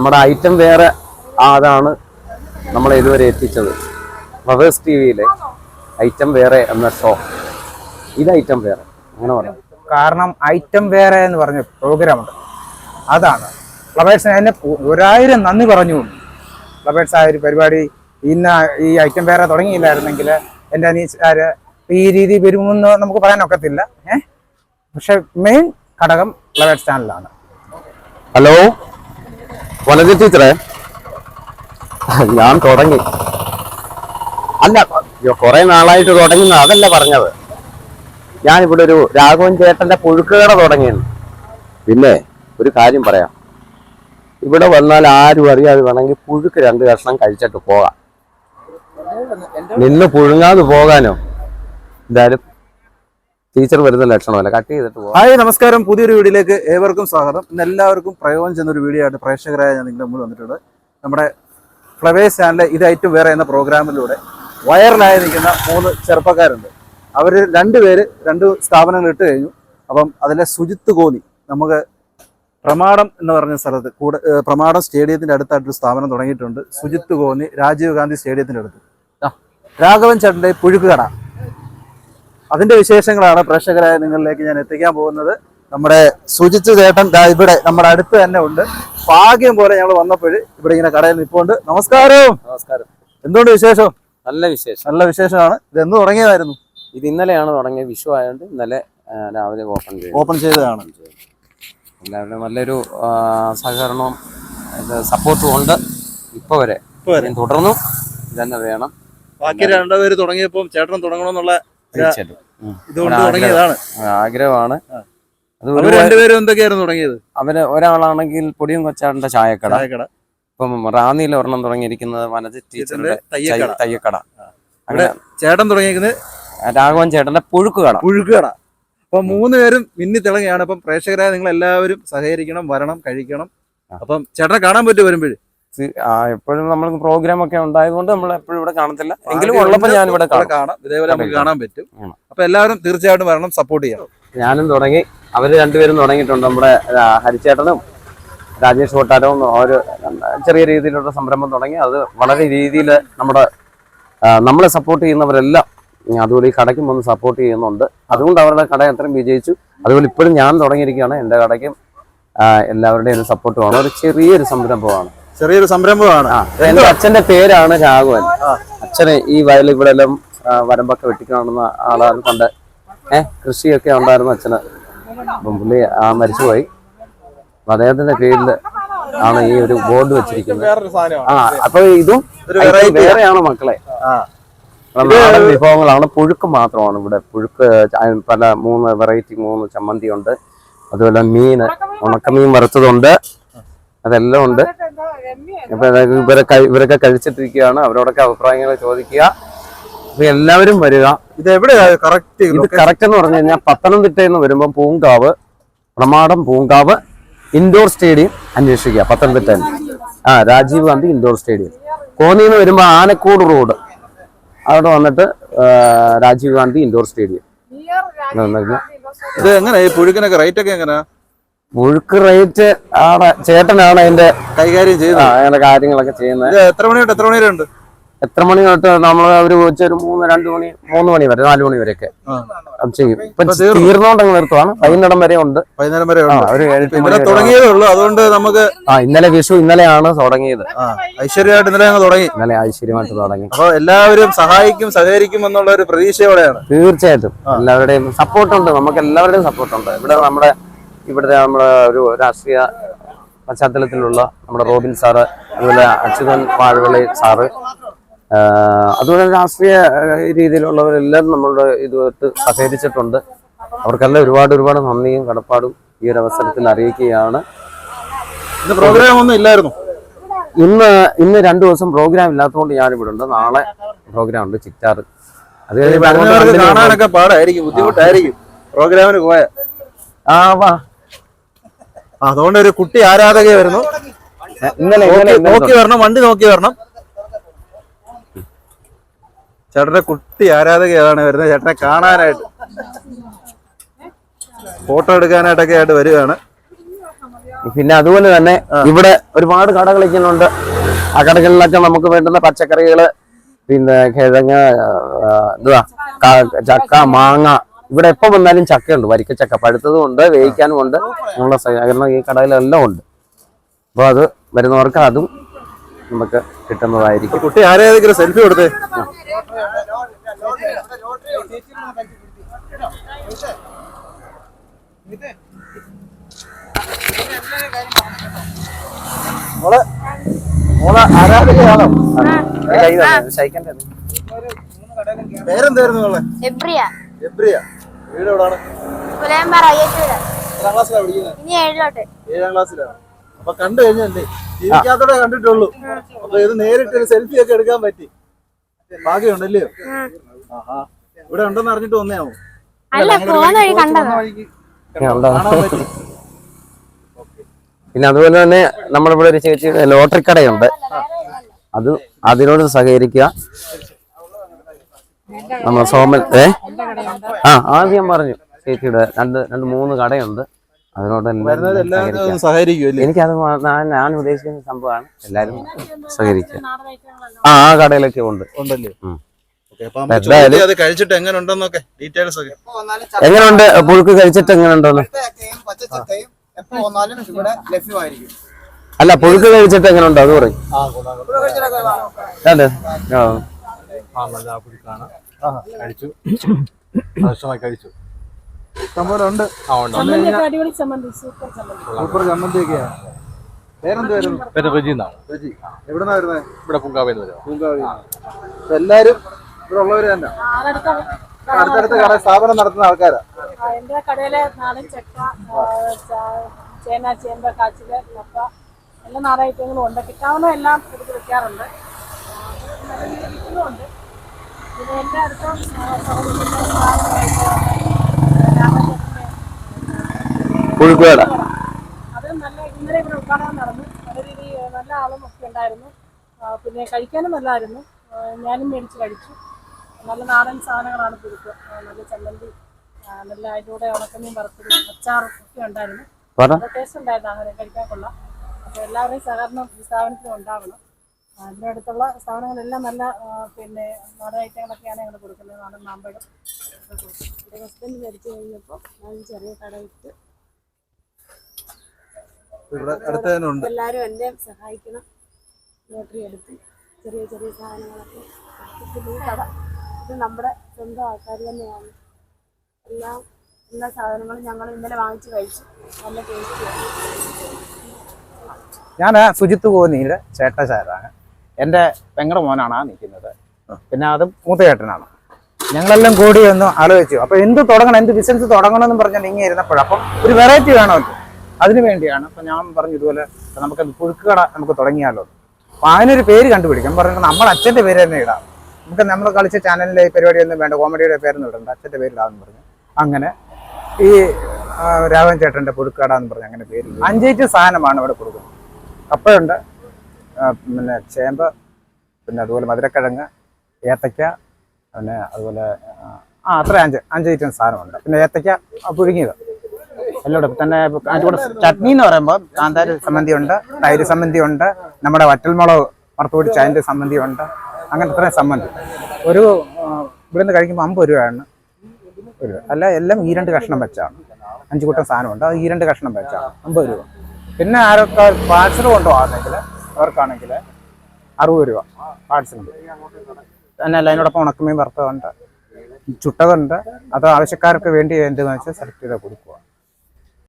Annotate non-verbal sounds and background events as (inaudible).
നമ്മുടെ ഐറ്റം വേറെ അതാണ് നമ്മളെ ഇതുവരെ എത്തിച്ചത്? ഫ്ലവേഴ്സ് ടി വിയിലെ ഐറ്റം വേറെ എന്ന ഷോ ഇത് ഐറ്റം വേറെ. അങ്ങനെ പറയാം. കാരണം ഐറ്റം വേറെ എന്ന് പറഞ്ഞ പ്രോഗ്രാമുണ്ട് അതാണ്. ഫ്ലവേഴ്സിന് എന്നെ ഒരായിരം നന്ദി പറഞ്ഞു ഫ്ലവേഴ്സ് ആ ഒരു പരിപാടി ഇന്ന് ഈ ഐറ്റം വേറെ തുടങ്ങിയില്ലായിരുന്നെങ്കിൽ എന്റെ അനീസുകാര് ഈ രീതി വരുമെന്ന് നമുക്ക് പറയാൻ ഒക്കത്തില്ല. ഏഹ് പക്ഷെ മെയിൻ ഘടകം ഫ്ലവേഴ്സ് ചാനലാണ് ഹലോ വനജ ടീച്ചറെ. ഞാൻ തുടങ്ങി. അല്ല കുറെ നാളായിട്ട് തുടങ്ങുന്ന. അതല്ല പറഞ്ഞത്. ഞാൻ ഇവിടെ ഒരു രാഘവൻ ചേട്ടന്റെ പുഴുക്കുകട തുടങ്ങിയെന്ന് പിന്നെ ഒരു കാര്യം പറയാം. ഇവിടെ വന്നാൽ ആരും അറിയാതെ വേണമെങ്കിൽ പുഴുക്ക് രണ്ട് കഷ്ണം കഴിച്ചിട്ട് പോകാം. നിന്ന് പുഴുങ്ങാതെ പോകാനോ? എന്തായാലും ടീച്ചർ വരുന്ന ലക്ഷണമല്ല? കട്ട് ചെയ്തിട്ട് പോകാം ഹായ് നമസ്കാരം. പുതിയൊരു വീഡിയോയിലേക്ക് ഏവർക്കും സ്വാഗതം. ഇന്ന് എല്ലാവർക്കും പ്രയോജനം ചെയ്യുന്ന ഒരു വീഡിയോ ആയിട്ട് പ്രേക്ഷകരായ ഞാൻ നിങ്ങളുടെ മുമ്പിൽ വന്നിട്ടുണ്ട്. നമ്മുടെ ഫ്ലവേഴ്സ് ചാനലിലെ ഇതായിട്ടും വേറെ എന്ന പ്രോഗ്രാമിലൂടെ വൈറലായി നിൽക്കുന്ന മൂന്ന് ചെറുപ്പക്കാരുണ്ട്. അവർ രണ്ടുപേര് രണ്ട് സ്ഥാപനങ്ങൾ ഇട്ട് കഴിഞ്ഞു. അപ്പം അതിലെ സുജിത്ത് കോന്നി നമുക്ക് പ്രമാടം എന്ന് പറഞ്ഞ സ്ഥലത്ത് കൂടെ പ്രമാടം സ്റ്റേഡിയത്തിന്റെ അടുത്തായിട്ടൊരു സ്ഥാപനം തുടങ്ങിയിട്ടുണ്ട്. സുജിത്ത് കോന്നി രാജീവ് ഗാന്ധി സ്റ്റേഡിയത്തിന്റെ അടുത്ത്. രാഘവൻ ചേട്ടന്റെ പുഴുക്കുകട അതിന്റെ വിശേഷങ്ങളാണ് പ്രേക്ഷകരായ നിങ്ങളിലേക്ക് ഞാൻ എത്തിക്കാൻ പോകുന്നത്. നമ്മുടെ സുജിത്ത് ചേട്ടൻ ഇവിടെ നമ്മുടെ അടുത്ത് തന്നെ ഉണ്ട്. ഭാഗ്യം പോലെ ഞങ്ങൾ വന്നപ്പോൾ ഇവിടെ ഇങ്ങനെ കടയിൽ നിൽപ്പുണ്ട് നമസ്കാരം. നമസ്കാരം. എന്തുകൊണ്ട് വിശേഷം? നല്ല വിശേഷം. നല്ല വിശേഷമാണ്. ഇത് എന്ന് തുടങ്ങിയതായിരുന്നു? ഇത് ഇന്നലെയാണ് തുടങ്ങിയത്? വിഷു ആയതുകൊണ്ട് ഇന്നലെ രാവിലെ ഓപ്പൺ ചെയ്തു. ഓപ്പൺ ചെയ്തതാണ്. എല്ലാവരുടെയും നല്ലൊരു സഹകരണവും സപ്പോർട്ടും ഉണ്ട്. ഇപ്പൊ വരെ. തുടർന്നും ഇതന്നെ വേണം. ബാക്കി രണ്ടുപേര് തുടങ്ങിയപ്പോൾ ചേട്ടൻ തുടങ്ങണമെന്നുള്ള തീർച്ചയായിട്ടും ഉം. ഇതുകൊണ്ട് തുടങ്ങിയതാണ്. ആഗ്രഹമാണ്. രണ്ടുപേരും എന്തൊക്കെയായിരുന്നു തുടങ്ങിയത്? അവർ ഒരാളാണെങ്കിൽ പൊടിയും കൊച്ചാടിന്റെ ചായക്കട. ഇപ്പം റാന്നിയിൽ ഒരെണ്ണം തുടങ്ങിയിരിക്കുന്നത് വനജ ടീച്ചറുടെ തയ്യക്കട. അങ്ങനെ ചേട്ടൻ തുടങ്ങിയിരിക്കുന്നത് രാഘവൻ ചേട്ടന്റെ പുഴുക്കുകട. പുഴുക്കുകട. അപ്പൊ മൂന്ന് പേരും മിന്നി തിളങ്ങിയാണ്. അപ്പം പ്രേക്ഷകരായ നിങ്ങൾ എല്ലാവരും സഹകരിക്കണം വരണം കഴിക്കണം. അപ്പം ചേട്ടനെ കാണാൻ പറ്റും വരുമ്പോഴേ? എപ്പോഴും നമ്മൾ പ്രോഗ്രാം ഒക്കെ ഉണ്ടായതുകൊണ്ട് നമ്മൾ എപ്പോഴും ഇവിടെ കാണത്തില്ല. എങ്കിലും ഉള്ളപ്പോൾ ഞാൻ ഇവിടെ കാണും. ഇതേപോലെ നമുക്ക് കാണാൻ പറ്റും. അപ്പൊ എല്ലാവരും തീർച്ചയായിട്ടും വരണം സപ്പോർട്ട് ചെയ്യണം ഞാനും തുടങ്ങി. അവർ രണ്ടുപേരും തുടങ്ങിയിട്ടുണ്ട് നമ്മുടെ ഹരിച്ചേട്ടനും രാജേഷ് കൊട്ടാരവും ഒരു ചെറിയ രീതിയിലുള്ള സംരംഭം തുടങ്ങി. അത് വളരെ രീതിയിൽ നമ്മുടെ നമ്മളെ സപ്പോർട്ട് ചെയ്യുന്നവരെല്ലാം അതുപോലെ ഈ കടയ്ക്കും വന്ന് സപ്പോർട്ട് ചെയ്യുന്നുണ്ട്. അതുകൊണ്ട് അവരുടെ കട അത്രയും വിജയിച്ചു. അതുപോലെ ഇപ്പോഴും ഞാൻ തുടങ്ങിയിരിക്കുകയാണ്. എന്റെ കടയ്ക്കും എല്ലാവരുടെയും ഒരു സപ്പോർട്ട് വേണം ഒരു ചെറിയൊരു സംരംഭമാണ്. ചെറിയൊരു സംരംഭമാണ്. എന്റെ അച്ഛന്റെ പേരാണ് രാഘവൻ. അച്ഛനെ ഈ വയൽ ഇവിടെ എല്ലാം വരമ്പൊക്കെ വെട്ടിക്കാണുന്ന ആളാണ്. കണ്ട് ഏഹ് കൃഷിയൊക്കെ ഉണ്ടായിരുന്നു അച്ഛന്. അപ്പം പുള്ളി ആ മരിച്ചുപോയി. അപ്പൊ അദ്ദേഹത്തിന്റെ പേരിൽ ആണ് ഈ ഒരു ബോർഡ് വെച്ചിരിക്കുന്നത്. ആ അപ്പൊ ഇതും വേറെയാണ് മക്കളെ. നാടൻ വിഭവങ്ങളാണ്. പുഴുക്ക് മാത്രമാണ് ഇവിടെ. പുഴുക്ക് പല മൂന്ന് വെറൈറ്റി മൂന്ന് ചമ്മന്തി ഉണ്ട് അതുപോലെ മീൻ ഉണക്കമീൻ വറുത്തതുണ്ട്. അതെല്ലാം ഉണ്ട്. അപ്പൊ ഇവരെ ഇവരൊക്കെ കഴിച്ചിട്ടിരിക്കുകയാണ്. അവരോടൊക്കെ അഭിപ്രായങ്ങൾ ചോദിക്കുക. അപ്പൊ എല്ലാവരും വരിക. ഇത് എവിടെയാണ് കറക്റ്റ് ഇത് കറക്റ്റ് എന്ന് പറഞ്ഞു കഴിഞ്ഞാൽ പത്തനംതിട്ടയിൽ നിന്ന് വരുമ്പോൾ പൂങ്കാവ് പ്രമാടം പൂങ്കാവ് ഇൻഡോർ സ്റ്റേഡിയം അന്വേഷിക്കുക പത്തനംതിട്ട ആ രാജീവ് ഗാന്ധി ഇൻഡോർ സ്റ്റേഡിയം കോന്നിയിൽ നിന്ന് വരുമ്പോൾ ആനക്കൂട് റോഡ്. അവിടെ വന്നിട്ട് രാജീവ് ഗാന്ധി ഇൻഡോർ സ്റ്റേഡിയം ഇത് എങ്ങനെ പുഴുക്കിനൊക്കെ റേറ്റ് ഒക്കെ എങ്ങനെയാ? മുഴുക്ക് റേറ്റ് ആണ് ചേട്ടനാണ് അതിന്റെ കൈകാര്യം ചെയ്യുന്നത്. അങ്ങനെ കാര്യങ്ങളൊക്കെ ചെയ്യുന്നത്. എത്ര മണി തൊട്ട് എത്ര മണി വരെ ഉണ്ട്? എത്ര മണി തൊട്ട് നമ്മൾ ഒരു ഉച്ചൊരു മൂന്ന് രണ്ട് മണി മൂന്ന് മണി വരെ നാല് മണി വരെയൊക്കെ അത് ചെയ്യും. ഇപ്പൊ ഇപ്പൊ തീർന്നു. തീർന്നോണ്ടങ്ങ് നിർത്തുവാണ്. വൈകുന്നേരം വരെ ഉണ്ട്. വൈകുന്നേരം വരെ ഒരു തുടങ്ങിയതേ ഉള്ളൂ. അതുകൊണ്ട് നമുക്ക് ആ ഇന്നലെ വിഷു ഇന്നലെയാണ് തുടങ്ങിയത്. ഐശ്വര്യമായിട്ട് ഇന്നലെ ഞങ്ങൾ തുടങ്ങി. ഇന്നലെ ഐശ്വര്യമായിട്ട് തുടങ്ങി. അപ്പൊ എല്ലാവരും സഹായിക്കും സഹകരിക്കും എന്നുള്ള ഒരു പ്രതീക്ഷയോടെയാണ്. തീർച്ചയായിട്ടും. എല്ലാവരുടെയും സപ്പോർട്ടുണ്ട് നമുക്ക് എല്ലാവരുടെയും സപ്പോർട്ടുണ്ട് ഇവിടെ നമ്മുടെ ഇവിടുത്തെ നമ്മുടെ ഒരു രാഷ്ട്രീയ പശ്ചാത്തലത്തിലുള്ള നമ്മുടെ റോബിൻ സാറ് അതുപോലെ അച്യുതൻ വാഴവിളി സാറ് അതുപോലെ രാഷ്ട്രീയ രീതിയിലുള്ളവരെല്ലാം നമ്മളുടെ ഇതുമായിട്ട് സഹകരിച്ചിട്ടുണ്ട്. അവർക്കെല്ലാം ഒരുപാട് ഒരുപാട് നന്ദിയും കടപ്പാടും ഈ ഒരു അവസരത്തിൽ അറിയിക്കുകയാണ്. പ്രോഗ്രാം ഒന്നും ഇല്ലായിരുന്നു. ഇന്ന് ഇന്ന് രണ്ടു ദിവസം പ്രോഗ്രാം ഇല്ലാത്തതുകൊണ്ട് ഇവിടെ ഉണ്ട് നാളെ പ്രോഗ്രാം ഉണ്ട് ചിറ്റാറ്. അത് കഴിഞ്ഞ് കാണാനൊക്കെ പാടായിരിക്കും ബുദ്ധിമുട്ടായിരിക്കും. പ്രോഗ്രാമിന് പോയ ആ വാ. അതുകൊണ്ട് ഒരു കുട്ടി ആരാധക വരുന്നു. ഇന്നലെ നോക്കി- വരണം വണ്ടി നോക്കി വരണം. ചേട്ടന്റെ കുട്ടി ആരാധകയാണ് വരുന്നത്. ചേട്ടനെ കാണാനായിട്ട് ഫോട്ടോ എടുക്കാനായിട്ടൊക്കെ ആയിട്ട് വരികയാണ്. പിന്നെ അതുപോലെ തന്നെ ഇവിടെ ഒരുപാട് കടകൾ ഇരിക്കുന്നുണ്ട് ആ കടകളിലൊക്കെ നമുക്ക് വേണ്ടുന്ന പച്ചക്കറികൾ പിന്നെ കിഴങ്ങ് എന്തുവാ? ചക്ക മാങ്ങ ഇവിടെ എപ്പോ വന്നാലും ചക്കയുണ്ട്. വരിക്കച്ചക്ക പഴുത്തതും ഉണ്ട് വേവിക്കാനും ഉണ്ട്. നമ്മളെ സഹകരണം ഈ കടയിലെല്ലാം ഉണ്ട്. അപ്പോൾ അത് വരുന്നവർക്ക് അതും നമുക്ക് കിട്ടുന്നതായിരിക്കും. കുട്ടി ആരെയെങ്കിലും സെൽഫി കൊടുത്തേ? മോളെ മോളെ ആരാധകയാണോ? പേരെന്തായിരുന്നു മോളെ? എബ്രിയ. എബ്രിയ. വീട് എവിടാണ്? പുലയമ്പാറ അയ്യത്തൂര് എത്രാം ക്ലാസ്സിലാണ് പഠിക്കുന്നത്? ഇനി ഏഴിലോട്ട്. ഏഴാം ക്ലാസ്സിലാണ്. അപ്പൊ കണ്ടു കഴിഞ്ഞല്ലേ? ജീവിക്കാത്തോടെ കണ്ടിട്ടുള്ളൂ. അപ്പൊ ഇത് നേരിട്ട് ഒരു സെൽഫി ഒക്കെ എടുക്കാൻ പറ്റി. ഭാഗ്യമുണ്ടല്ലേ ആഹാ. ഇവിടെ ഉണ്ടെന്ന് അറിഞ്ഞിട്ട് വന്നേയാവും. അല്ല പോകുന്ന വഴി കണ്ടതാ. (laughs) പിന്നെ അതുപോലെ തന്നെ നമ്മളിവിടെ ഒരു ചേച്ചിയുടെ ലോട്ടറി കടയുണ്ട്. അത് അതിനോട് സഹകരിക്കുക. നമ്മൾ സോമൻ ഏ? ആ ആദ്യം പറഞ്ഞു ചേച്ചിയുടെ രണ്ട് രണ്ട് മൂന്ന് കടയുണ്ട്. അതിനോടെല്ലാം സഹകരിക്കുമല്ലേ എനിക്കത് ഞാൻ- ഉദ്ദേശിക്കുന്ന സംഭവമാണ് എല്ലാരും സഹകരിക്കുക. ആ ആ കടയിലൊക്കെ ഉണ്ട്. ഉണ്ടല്ലേ? ഓക്കേ, അപ്പൊ നമ്മൾ എന്തായാലും- ചോദിക്കാം, അത് കഴിച്ചിട്ട് എങ്ങനെ ഉണ്ടെന്നൊക്കെ ഡീറ്റെയിൽസ് ഒക്കെ. എങ്ങനെയുണ്ട് പുഴുക്ക് കഴിച്ചിട്ട് എങ്ങനെയുണ്ടെന്ന് അല്ല പുഴുക്ക് കഴിച്ചിട്ട് എങ്ങനെയുണ്ടോ അത് പറയും. ആ നല്ല പുഴുക്കാണ്. കഴിച്ചു. (coughs) ആവശ്യമായി കഴിച്ചു. ഉണ്ട് ആ ഉണ്ട്. അടിപൊളി ചമ്മന്തി സൂപ്പർ ചമ്മന്തി. സൂപ്പർ പേര് റജി എന്നാണ്. റജി എവിടുന്നാ വരുന്നത് ഇവിടെ പൂങ്കാവി എല്ലാരും ഇവിടെ ഉള്ളവര് തന്നെ. ആളടുത്ത അടുത്തടുത്ത് കട സ്ഥാപനം നടത്തുന്ന ആൾക്കാരാ. എന്റെ കടയിലെ നാടൻ ചക്ക ചേന ചേമ്പ് കാച്ചിൽ കപ്പ എല്ലാ നാടൻ ഐറ്റങ്ങളും ഉണ്ട്. കിട്ടാവുന്ന എല്ലാം എടുത്ത് വെക്കാറുണ്ട്. ആ, നല്ല പിന്നെ എന്റെ അടുത്ത ആ, സഹോദരിയുടെ സ്ഥാപനമായിട്ട് രാമചന്ദ്രന്റെ പുഴുക്ക് കട അത് നല്ല ഇന്നലെ ഇവിടെ ഉദ്ഘാടനം നടന്നു. നല്ല രീതി നല്ല ആളും ഒക്കെ ഉണ്ടായിരുന്നു. പിന്നെ കഴിക്കാനും നല്ലതായിരുന്നു ഞാനും മേടിച്ച് കഴിച്ചു. നല്ല നാടൻ സാധനങ്ങളാണ് പുഴുക്ക്. നല്ല ചമ്മന്തി നല്ല അതിലൂടെ ഉണക്കമീൻ വറുത്തും അച്ചാറും ഒക്കെ ഉണ്ടായിരുന്നു. ടേസ്റ്റ് ഉണ്ടായിരുന്നു. അങ്ങനെ കഴിക്കാൻ കൊള്ളാം. അപ്പോൾ എല്ലാവരുടെയും സഹകരണം ഈ സ്ഥാപനത്തിന് ഉണ്ടാവണം. ആ, അടുത്തുള്ള സ്ഥാപനങ്ങളെല്ലാം നല്ല പിന്നെ നാടൻ ഐറ്റങ്ങളൊക്കെയാണ് ഞങ്ങൾ കൊടുക്കുന്നത്. നാടൻ മാമ്പഴം ഒക്കെ കൊടുക്കുന്നത് എന്റെ ഹസ്ബൻഡ് മരിച്ചു കഴിഞ്ഞപ്പോൾ ഞാൻ ചെറിയ കട വിറ്റ് ഇവിടെ ഉണ്ട്. എല്ലാവരും എന്നെ സഹായിക്കണം. ലോട്ടറി എടുത്ത് ചെറിയ ചെറിയ സാധനങ്ങളൊക്കെ കട. ഇത് നമ്മുടെ സ്വന്തം ആൾക്കാർ തന്നെയാണ്. എല്ലാം എല്ലാ സാധനങ്ങളും ഞങ്ങൾ ഇന്നലെ വാങ്ങിച്ച് കഴിച്ചു. നല്ല ടേസ്റ്റ് ഞാൻ സുജിത്ത് കോന്നിയുടെ ചേട്ടച്ചാരാണ് എന്റെ പെങ്ങളുടെ മോനാണ് ആ നിൽക്കുന്നത്. പിന്നെ അത് മൂത്തയേട്ടനാണ്. ഞങ്ങളെല്ലാം കൂടി ഒന്ന് ആലോചിച്ചു. അപ്പൊ എന്ത് തുടങ്ങണം എന്ത് ബിസിനസ് തുടങ്ങണം എന്ന് പറഞ്ഞാൽ ഇങ്ങനെ ഇരുന്നപ്പോഴും. അപ്പം ഒരു വെറൈറ്റി വേണമല്ലോ. അതിനു വേണ്ടിയാണ് അപ്പൊ ഞാൻ പറഞ്ഞു ഇതുപോലെ നമുക്ക് പുഴുക്കുകട നമുക്ക് തുടങ്ങിയാലോ. അപ്പൊ അതിനൊരു പേര് കണ്ടുപിടിക്കാം. പറഞ്ഞു നമ്മൾ അച്ഛന്റെ പേര് തന്നെ ഇടാം. നമുക്ക് നമ്മൾ കളിച്ച ചാനലിലെ ഈ പരിപാടിയൊന്നും വേണ്ട കോമഡിയുടെ പേരൊന്നും ഇടണ്ട. അച്ഛന്റെ പേരിടാന്ന് പറഞ്ഞു. അങ്ങനെ ഈ രാഘവൻ ചേട്ടന്റെ പുഴുക്കട എന്ന് പറഞ്ഞു അങ്ങനെ പേര് അഞ്ചേറ്റ് സാധനമാണ് ഇവിടെ കൊടുക്കുന്നത്. കപ്പയുണ്ട് ആ, പിന്നെ ചേമ്പ് പിന്നെ അതുപോലെ മധുരക്കിഴങ്ങ് ഏത്തയ്ക്ക പിന്നെ അതുപോലെ ആ, അത്ര അഞ്ച് അഞ്ച് ഐറ്റം സാധനമുണ്ട്. പിന്നെ ഏത്തയ്ക്ക പുഴുങ്ങിയത്. എല്ലാം തന്നെ കൂടെ ചട്നി എന്ന് പറയുമ്പോൾ കാന്താരി സംബന്ധിയുണ്ട് തൈര് സംബന്ധിയുണ്ട് നമ്മുടെ വറ്റൽമുളക് വറുത്ത് പൊടിച്ച അതിന്റെ സംബന്ധിയുണ്ട് അങ്ങനെ ഇത്രയും സമ്മന്തി ഒരു ഇവിടെ ഇവിടുന്ന് കഴിക്കുമ്പോൾ അമ്പത് രൂപയാണ്. ഒരു അല്ല എല്ലാം ഈ രണ്ട് കഷ്ണം വെച്ചാണ്. അഞ്ച് കൂട്ടം സാധനമുണ്ട് അത് ഈ രണ്ട് കഷ്ണം വെച്ചാണ്. അമ്പത് രൂപ. പിന്നെ ആരൊക്കെ പാഴ്സൽ കൊണ്ടുപോകാണെങ്കിൽ അവർക്കാണെങ്കിൽ അറുപത് രൂപ. പാഴ്സലുണ്ട് തന്നെ അതിനോടൊപ്പം ഉണക്കമീൻ വറുത്തതുണ്ട് ചുട്ടതുണ്ട്. അത് ആവശ്യക്കാർക്ക് വേണ്ടി എന്തെന്ന് വെച്ചാൽ സെലക്ട് ചെയ്ത് കൊടുക്കുക